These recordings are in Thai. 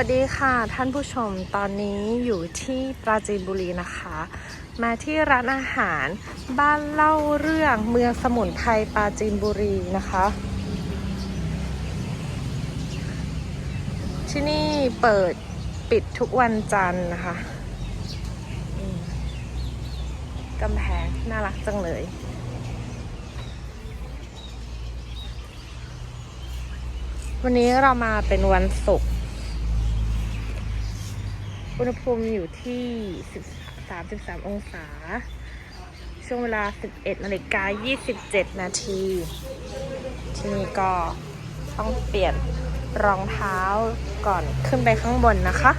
วัสดีค่ะท่านผู้ชมตอนนี้อยู่ที่ปราจีนบุรีนะคะ มาที่ร้านอาหารบ้านเล่าเรื่องเมืองสมุนไพรปราจีนบุรีนะคะ ที่นี่เปิดปิดทุกวันจันทร์นะคะกำแพงน่ารักจังเลยวันนี้เรามาเป็นวันศุกร์ อุณหภูมิอยู่ที่13.3 องศา ช่วงเวลา 11นาฬิกา27 นาที ที่นี่ก็ต้องเปลี่ยนรองเท้าก่อนขึ้นไปข้างบนนะคะ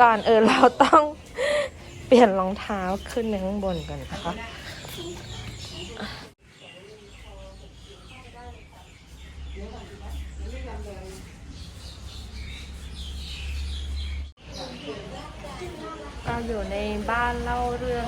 ก่อนเอื่นเราต้องเปลี่ยนรองเท้าขึ้นไปข้างบนก่อนนะคะ อยู่ในบ้านเล่าเรื่อง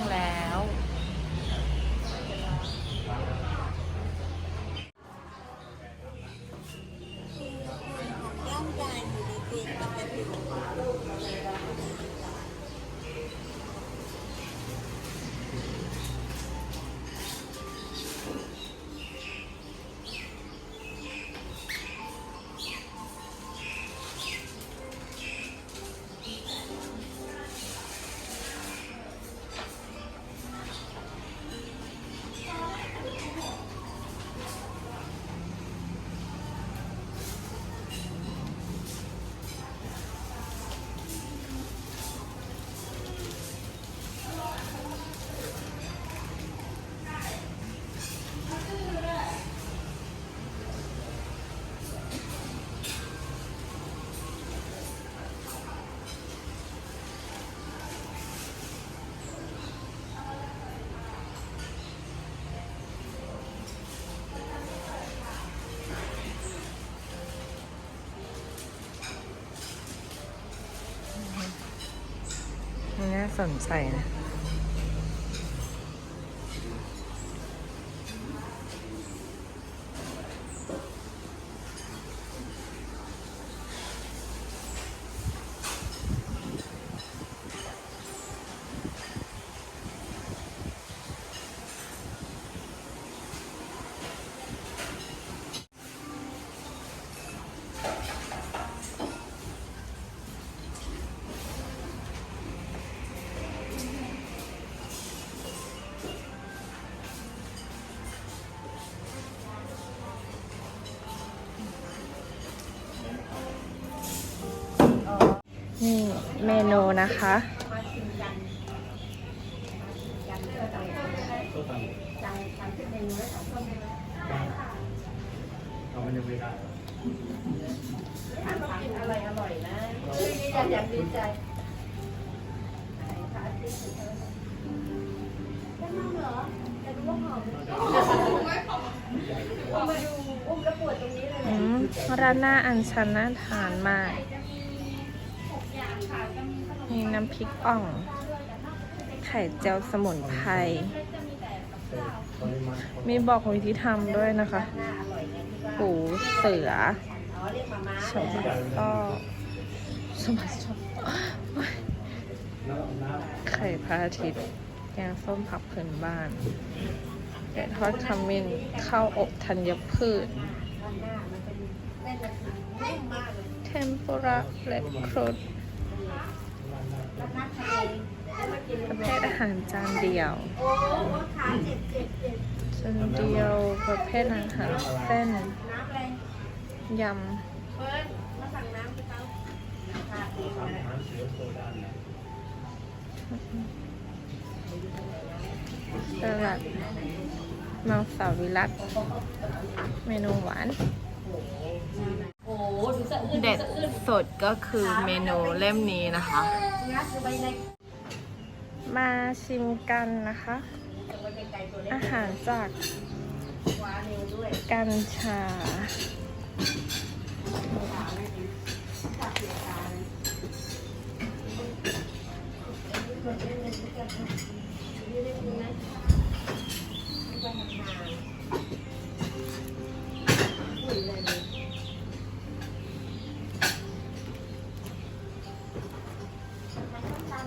สนใจนะ เมนูนะคะอามันยังไม่ได้อืมร้านหน้าอันชันน่าทานมาก มีน้ำพริกอ่อง ไข่เจียวสมุนไพร มีบอกวิธีทำด้วยนะคะ ปูเสือชาวบ้านก็สมัชอบไข่พระอาทิตย์แกงส้มผักพื้นบ้านไก่ทอดขมิ้นข้าวอบธัญพืชเทมปุระเล็กครุด ประเภทอาหารจานเดียวจานเดียวประเภทอาหารเส้นยำสลัดมังสวิรัตเมนูหวาน เด็ดสุดก็คือเมนูเล่มนี้นะคะ มาชิมกันนะคะ อาหารจากกัญชาเน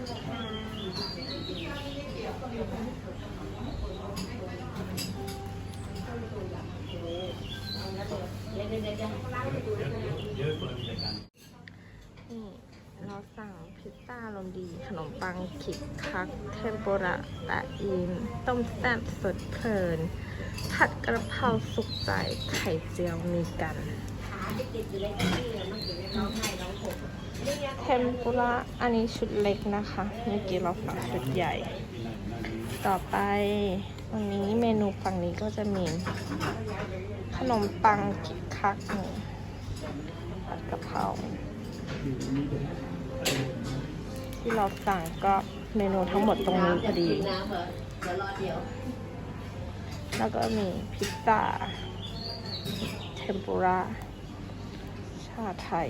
ี่เราสั่งพิซซ่าลมดี ขนมปังคิกคัก เทมปุระตะอิน ต้มแซ่บสดเพลิน ผัดกระเพราสุกใจ ไข่เจียวมีกัน เทมปุระอันนี้ชุดเล็กนะคะ เมื่อกี้เราสั่งชุดใหญ่ ต่อไปวันนี้เมนูฝั่งนี้ก็จะมี ขนมปังคิกคักนี่ผัดกะเพราที่เราสั่งก็เมนูทั้งหมดตรงนี้พอดี แล้วก็มีพิซซ่า เทมปุระ ชาไทย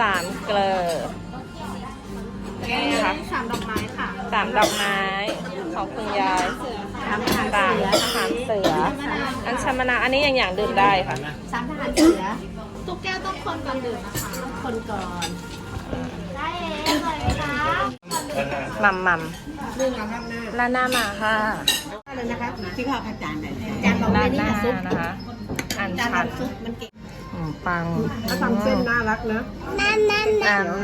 สามเกลือนี่ะคะสามดอกไม้ค่ะสามดอกไม้ ของคุณยายสามทหารสามเสืออาหารเสือ อันชมนาอันนี้อย่างอย่างดื่มได้ค่ะสามทหารเสือตุ๊กแก้วต้องคนก่อนดื่มนะคะ คนก่อนได้เองเลยคะมัมมัมหนึ่งลำน้ำหน้าลาดหน้ามาค่ะเลยนะคะที่ข้าวผัดจานไหนจานบอกลาไม่ดหนี่น้าค่ะซุปนะคะ อันจานชันซุปมันเก่งขนมปังถ้าทำเส้นน่ารักนะนันนัน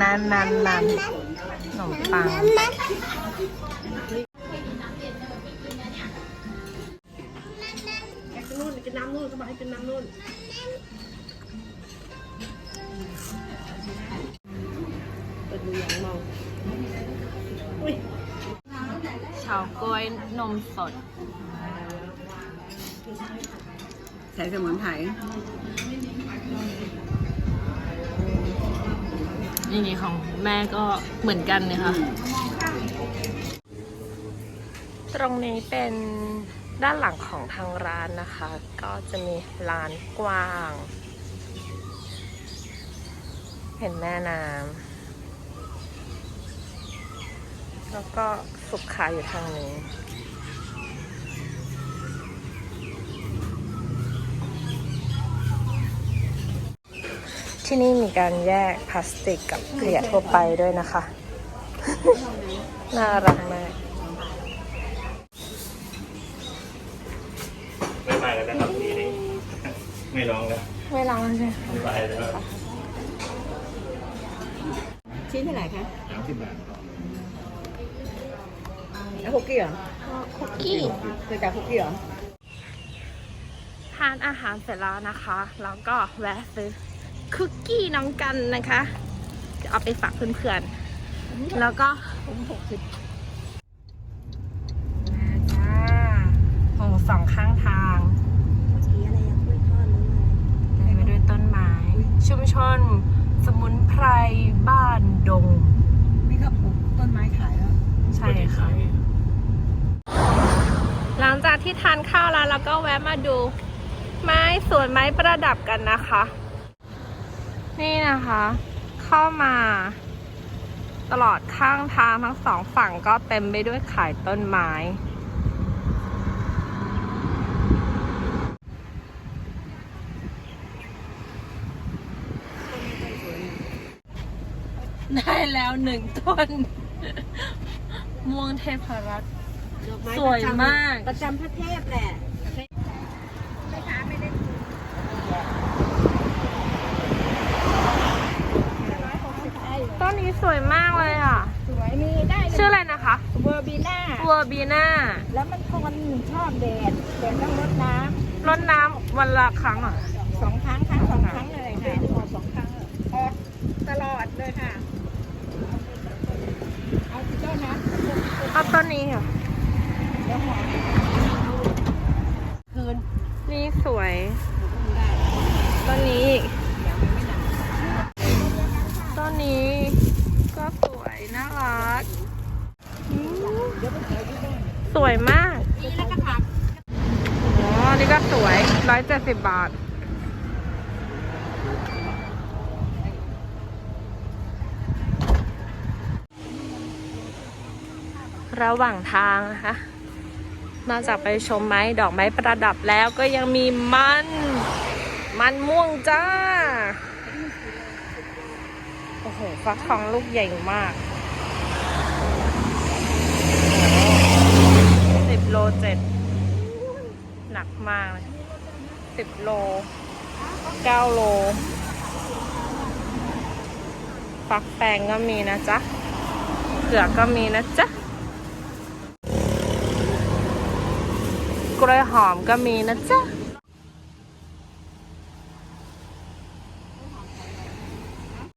นันนันนันขนมปังกินนู่นกินน้ำนู่นเขาบอกให้กินน้ำนู่น นมสด ใส่สมุนไพรนี่นี่ของแม่ก็เหมือนกันเลยค่ะ ตรงนี้เป็นด้านหลังของทางร้านนะคะ ก็จะมีลานกว้าง เห็นแม่น้ำแล้วก็ สุขาอยู่ทางนี้ที่นี่มีการแยกพลาสติกกับขยะทั่วไปด้วยนะคะ น่ารักมากไม่ไปแล้วนะครับทีนี้ไม่ร้องแล้ว ไม่ร้องใช่ไม่ไปแล้วชิ้นเท่าไหร่คะสามสิบบาท แล้วคุกกี้เหรอคุกกี้เคยจับคุกกี้เหรอานอาหารเสร็จแล้วนะคะ แล้วก็แวะซื้อคุกกี้น้องกันนะคะ จะเอาไปฝากเพื่อนๆ แล้วก็ผมหกสิบ มาจ้าโอ้สองข้างทาง สีอะไรอะกล้วยทอดหรืออะไร เต็มไปด้วยต้นไม้ ชุมชน สมุนไพรบ้านดง นี่ก็ปลูกต้นไม้ขายแล้ว ใช่ค่ะ หลังจาก ที่ทานข้าวแล้วเราก็แวะมาดู ไม้สวนไม้ประดับกันนะคะ นี่นะคะ เข้ามา ตลอดข้างทางทั้งสองฝั่งก็เต็มไปด้วยขายต้นไม้ได้แล้วหนึ่งต้น ม่วงเทพรัตน์ ดอกไม้สวยมาก ประจำพระเทพแหละไม่ค้าไม่ได้ต้นนี้สวยมากเลยอะ สวยมีได้ชื่ออะไรนะคะเวอร์บีน่าเวอร์บีน่าแล้วมันคนชอบแดดแดดต้องรดน้รดน้ำวันละครั้งอะำสองครั้งครั้งสองครั้งเลยค่ะออกสองครั้งเลยออกตลอดเลยค่ะเอากี่ต้นนะเอาต้นนี้ค่ะเดี๋ยวหอม คืนนี่สวยต้นนี้อีกต้นนี้ก็สวยน่ารัก สวยมากอ๋อนี่ก็สวยร้อยเจ็ดสิบบาทระหว่างทางนะคะ นอกจากไปชมไม้ดอกไม้ประดับแล้วก็ยังมีมัน มันม่วงจ้า โอ้โห ฟักทองลูกใหญ่มากสิบโลเจ็ดหนักมากเลยสิบโลเก้าโล ฟักแฟงก็มีนะจ๊ะเผือกก็มีนะจ๊ะ กล้วยหอมก็มีนะจ๊ะ